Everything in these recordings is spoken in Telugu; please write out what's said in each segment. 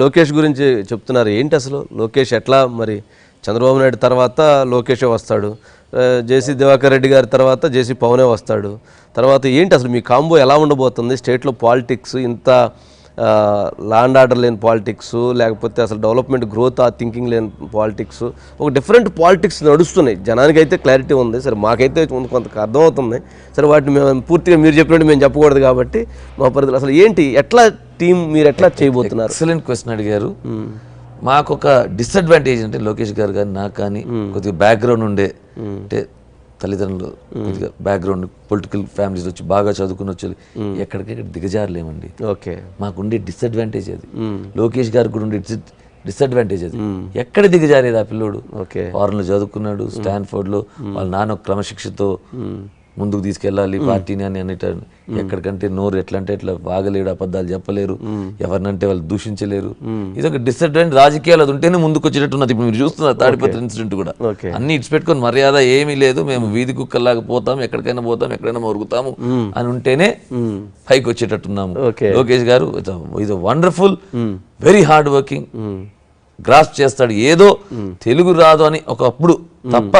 లోకేష్ గురించి చెప్తున్నారు. ఏంటి అసలు? లోకేష్ ఎట్లా? మరి చంద్రబాబు నాయుడు తర్వాత లోకేషే వస్తాడు. జేసీ దివాకర్ రెడ్డి గారి తర్వాత జేసీ పవనే వస్తాడు. తర్వాత ఏంటి అసలు మీ కాంబో ఎలా ఉండబోతుంది? స్టేట్లో పాలిటిక్స్ ఇంత ల్యాండ్ ఆర్డర్ లేని పాలిటిక్స్ లేకపోతే అసలు డెవలప్మెంట్ గ్రోత్ ఆ థింకింగ్ లేని పాలిటిక్స్ ఒక డిఫరెంట్ పాలిటిక్స్ నడుస్తున్నాయి. జనానికి అయితే క్లారిటీ ఉంది. సరే మాకైతే కొంత కొంత అర్థమవుతుంది. సరే వాటిని మేము పూర్తిగా మీరు చెప్పినట్టు మేము చెప్పకూడదు కాబట్టి మా పరిధిలో అసలు ఏంటి ఎట్లా టీం మీరు ఎట్లా చేయబోతున్నారు? ఎక్సలెంట్ క్వశ్చన్ అడిగారు. మాకు ఒక డిసడ్వాంటేజ్ అంటే లోకేష్ గారు కానీ నాకు కానీ కొద్దిగా బ్యాక్గ్రౌండ్ ఉండే. అంటే తల్లిదండ్రులు కొద్దిగా బ్యాక్గ్రౌండ్ పొలిటికల్ ఫ్యామిలీస్ వచ్చి బాగా చదువుకుని వచ్చి ఎక్కడికెక్కడ దిగజారలేమండి. ఓకే. మాకు ఉండే డిసడ్వాంటేజ్ అది లోకేష్ గారికి కూడా ఉండే డిసడ్వాంటేజ్ అది. ఎక్కడ దిగజారేది ఆ పిల్లోడు? ఓకే. ఫారెన్లో చదువుకున్నాడు స్టాన్ఫోర్డ్లో వాళ్ళ నాన్న క్రమశిక్షతో ముందుకు తీసుకెళ్ళాలి పార్టీని అని అనేట ఎక్కడికంటే నోరు ఎట్లా అంటే ఎట్లా వాగలేడు అబద్ధాలు చెప్పలేరు. ఎవరినంటే వాళ్ళు దూషించలేరు. ఇది ఒక డిసడ్వాంటేజ్ రాజకీయాలు అది ఉంటేనే ముందుకు వచ్చేటట్టు ఉన్నది ఇప్పుడు మీరు చూస్తున్నారు తాడిపత్రి ఇన్సిడెంట్ కూడా. అన్ని ఇట్స్ పెట్టుకొని మర్యాద ఏమీ లేదు. మేము వీధి కుక్కల్లాగా పోతాం ఎక్కడికైనా పోతాం ఎక్కడైనా మొరుగుతాము అని ఉంటేనే పైకి వచ్చేటట్టున్నాము. లోకేష్ గారు ఇది వండర్ఫుల్ వెరీ హార్డ్ వర్కింగ్. గ్రాస్ చేస్తాడు ఏదో తెలుగు రాదు అని ఒకప్పుడు తప్ప.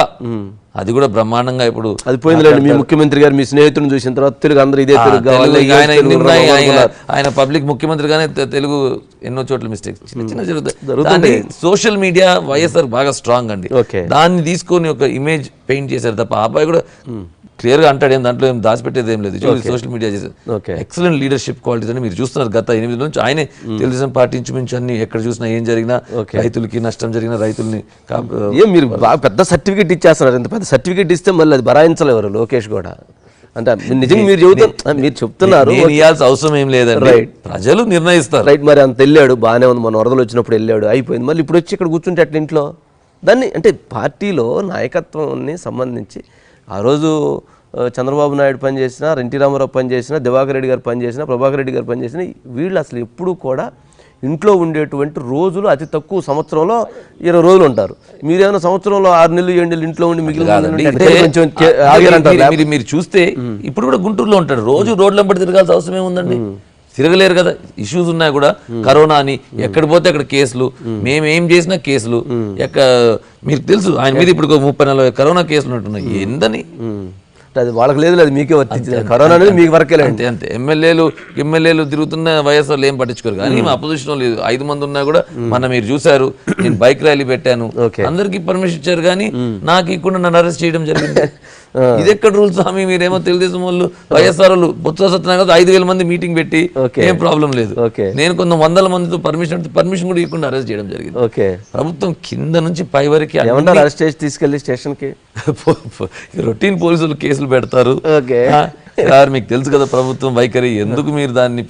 అది కూడా బ్రహ్మాండంగా ఇప్పుడు అది పోయిందిలేండి. మీ ముఖ్యమంత్రి గారు మీ స్నేహితుడిని చూసిన తర్వాత తెలుగు అందరూ ఇదే తెలుగు ఆయన పబ్లిక్ ముఖ్యమంత్రిగానే తెలుగు ఎన్నో చోట్ల మిస్టేక్స్ చిన్న జరుగుతాయి. సోషల్ మీడియా వైఎస్ఆర్ బాగా స్ట్రాంగ్ అండి. దాన్ని తీసుకొని ఒక ఇమేజ్ పెయింట్ చేశారు తప్ప ఆ అబ్బాయి కూడా క్లియర్గా అంటాడు ఏం దాంట్లో ఏం దాచిపెట్టేది ఏం లేదు. Social media okay. Excellent leadership qualities అని మీరు చూస్తున్నారు గత ఎనిమిది నుంచి. ఆయనే తెలుగుదేశం పార్టీ ఇంచుమించు అన్ని ఎక్కడ చూసినా ఏం జరిగినా రైతులకి నష్టం జరిగినా రైతుల్ని ఏం మీరు బాగా పెద్ద సర్టిఫికేట్ ఇచ్చేస్తున్నారు. ఇంత పెద్ద సర్టిఫికేట్ ఇస్తే మళ్ళీ అది భరాయించలేరు లోకేష్ కూడా. అంటే నిజంగా మీరు చెబుతున్నారు మీరు చెప్తున్నారు. నేను ఇవ్వాల్సిన అవసరం ఏం లేదండి. ప్రజలు నిర్ణయిస్తారు. రైట్ మరి అంత వెళ్ళాడు బాగానే ఉంది. మన వరదలు వచ్చినప్పుడు వెళ్ళాడు అయిపోయింది. మళ్ళీ ఇప్పుడు వచ్చి ఇక్కడ కూర్చుంటే అట్లా ఇంట్లో. దాన్ని అంటే పార్టీలో నాయకత్వాన్ని సంబంధించి ఆ రోజు చంద్రబాబు నాయుడు పనిచేసిన ఎన్టీ రామారావు పనిచేసిన దివాకర్ రెడ్డి గారు పనిచేసిన ప్రభాకర్ రెడ్డి గారు పనిచేసిన వీళ్ళు అసలు ఎప్పుడూ కూడా ఇంట్లో ఉండేటువంటి రోజులు అతి తక్కువ సంవత్సరంలో ఇరవై రోజులు ఉంటారు. మీరేమైనా సంవత్సరంలో ఆరు నెలలు ఏడు నెలలు ఇంట్లో ఉండి మిగిలిన మీరు- చూస్తే ఇప్పుడు కూడా గుంటూరులో ఉంటాడు రోజు రోడ్ల వెంబడి తిరగాల్సిన అవసరం ఏముందండి? తిరగలేరు కదా. ఇష్యూస్ ఉన్నాయి కూడా కరోనా అని ఎక్కడ పోతే అక్కడ కేసులు. మేము ఏం చేసినా కేసులు. ఎక్క మీకు తెలుసు ఆయన మీద ఇప్పుడు ముప్పై నలభై కరోనా కేసులు ఉంటున్నాయి. ఎందని? అది వాళ్ళకి లేదు అది మీకే వర్తించింది కరోనా అనేది మీకు వరకే అంతే అంతే. ఎమ్మెల్యేలు ఎమ్మెల్యేలు తిరుగుతున్న వయసులో ఏం పట్టించుకోరు. కానీ మా అపోజిషన్ లేదు. ఐదు మంది ఉన్నా కూడా మొన్న మీరు చూసారు నేను బైక్ ర్యాలీ పెట్టాను. అందరికి పర్మిషన్ ఇచ్చారు కానీ నాకు ఇకుండా నన్ను అరెస్ట్ చేయడం జరిగింది. ఇది ఎక్కడ రూల్ స్వామి? మీరేమో తెలుగుదేశం వాళ్ళు వైఎస్ఆర్ వాళ్ళు బొత్స సత్యనారాయణ ఐదు వేల మంది మీటింగ్ పెట్టి. ఏం ప్రాబ్లం లేదు. నేను కొంత వందల మందితో పర్మిషన్ పర్మిషన్ కూడా ఇవ్వకుండా అరెస్ట్ చేయడం జరిగింది. ఓకే. ప్రభుత్వం కింద నుంచి పై వరకు అరెస్ట్ చేసి తీసుకెళ్ళి స్టేషన్కి? రొటీన్ పోలీసులు కేసులు పెడతారు. సార్ మీకు తెలుసు కదా ప్రభుత్వం వైఖరి. ఎందుకు మీరు దాన్ని?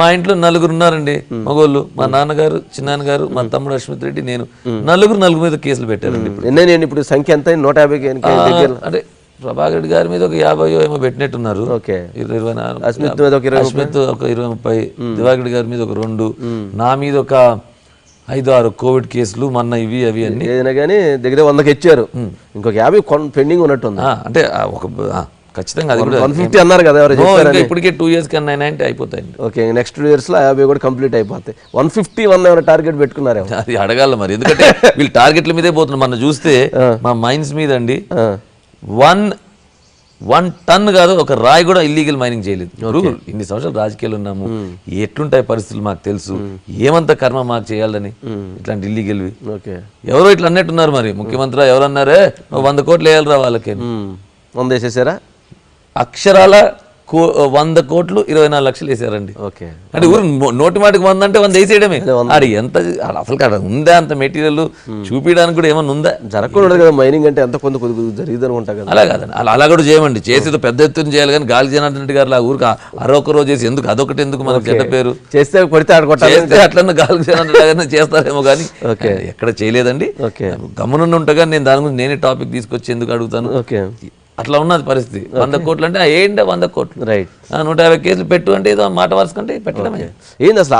మా ఇంట్లో నలుగురు ఉన్నారండి. మగోళ్ళు మా నాన్నగారు చిన్నాన్నగారు మా తమ్ముడు అశ్మిత్ రెడ్డి నేను నలుగురు నలుగురు మీద కేసులు పెట్టారండి ఇప్పుడు. సంఖ్య ఎంత? నూట దగ్గర అంటే ప్రభాకర్ రెడ్డి గారి మీద ఒక యాభై ఏమో పెట్టినట్టున్నారు. ఓకే. ఇరవై నాలుగు అశ్మిత్ ఒక ఇరవై ముప్పై. దివాకర్ గారి మీద ఒక రెండు నా మీద ఒక ఐదు ఆరు కోవిడ్ కేసులు మొన్న ఇవి అవి అన్ని. ఏదైనా కానీ దగ్గర వందకి ఇచ్చారు. ఇంకొక యాభై పెండింగ్ ఉన్నట్టుంది. అంటే ఒక ఖచ్చితంగా అది కూడా వన్ ఫిఫ్టీ అన్నారు కదా ఎవరు చెప్పారు ఇప్పటికే టూ ఇయర్స్ కన్నా అంటే అయిపోతాయండి. ఓకే నెక్స్ట్ టూ ఇయర్స్లో యాభై కూడా కంప్లీట్ అయిపోతాయి. వన్ ఫిఫ్టీ వన్ ఏమైనా టార్గెట్ పెట్టుకున్నారేమో అది అడగాల మరి ఎందుకంటే వీళ్ళు టార్గెట్ల మీదే పోతున్నారు. మనం చూస్తే మా మైన్స్ మీద అండి వన్ వన్ టన్ కాదు ఒక రాయి కూడా ఇల్లీగల్ మైనింగ్ చేయలేదు. ఇన్ని సంవత్సరాలు రాజకీయాలు ఉన్నాము. ఎట్లుంటాయి పరిస్థితులు మాకు తెలుసు. ఏమంత కర్మ మాకు చేయాలని ఇట్లాంటి ఇల్లీగల్వి ఓకే. ఎవరో ఇట్లా అన్నట్టున్నారు మరి. ముఖ్యమంత్రి ఎవరు అన్నారే "ఓ వంద కోట్లు వేయాలిరా వాళ్ళకి? ఉమ్. వంద వేసేసారా? అక్షరాల కో వంద కోట్లు ఇరవై నాలుగు లక్షలు వేసారండి. ఓకే. అంటే ఊరు నోటి మాటకి వంద అంటే వంద వేసేయడమే. ఆడ ఎంత అసలు కాడ ఉందా అంత మెటీరియల్? చూపించడానికి కూడా ఏమన్నా ఉందా? జరగకుండా ఉండదు కదా మైనింగ్ అంటే ఎంత కొంత కొద్ది జరిగింది అనుకుంటా కదా. అలా కాదండి. అలా అలా కూడా చేయమండి. చేసేది పెద్ద ఎత్తున చేయాలి కానీ గాలి జనార్దన్ రెడ్డి గారు ఆ ఊరికి అరొక రోజు చేసి ఎందుకు అదొకటి ఎందుకు మనకు చెడ్డ పేరు? చేస్తే కొడితే చేస్తే అట్లన్నా గాలి జనార్దన్ గారిని చేస్తారేమో కానీ ఎక్కడ చేయలేదండి. ఓకే. గమనున్న ఉంటగా నేను దాని గురించి నేనే టాపిక్ తీసుకొచ్చి ఎందుకు అడుగుతాను? ఓకే. అట్లా ఉన్నది పరిస్థితి. వంద కోట్లు అంటే ఏంటి వంద కోట్లు. రైట్ నూట యాభై కేసులు పెట్టు అంటే ఏదో మాట వరుస కంటే పెట్టడమే. ఏంది అసలు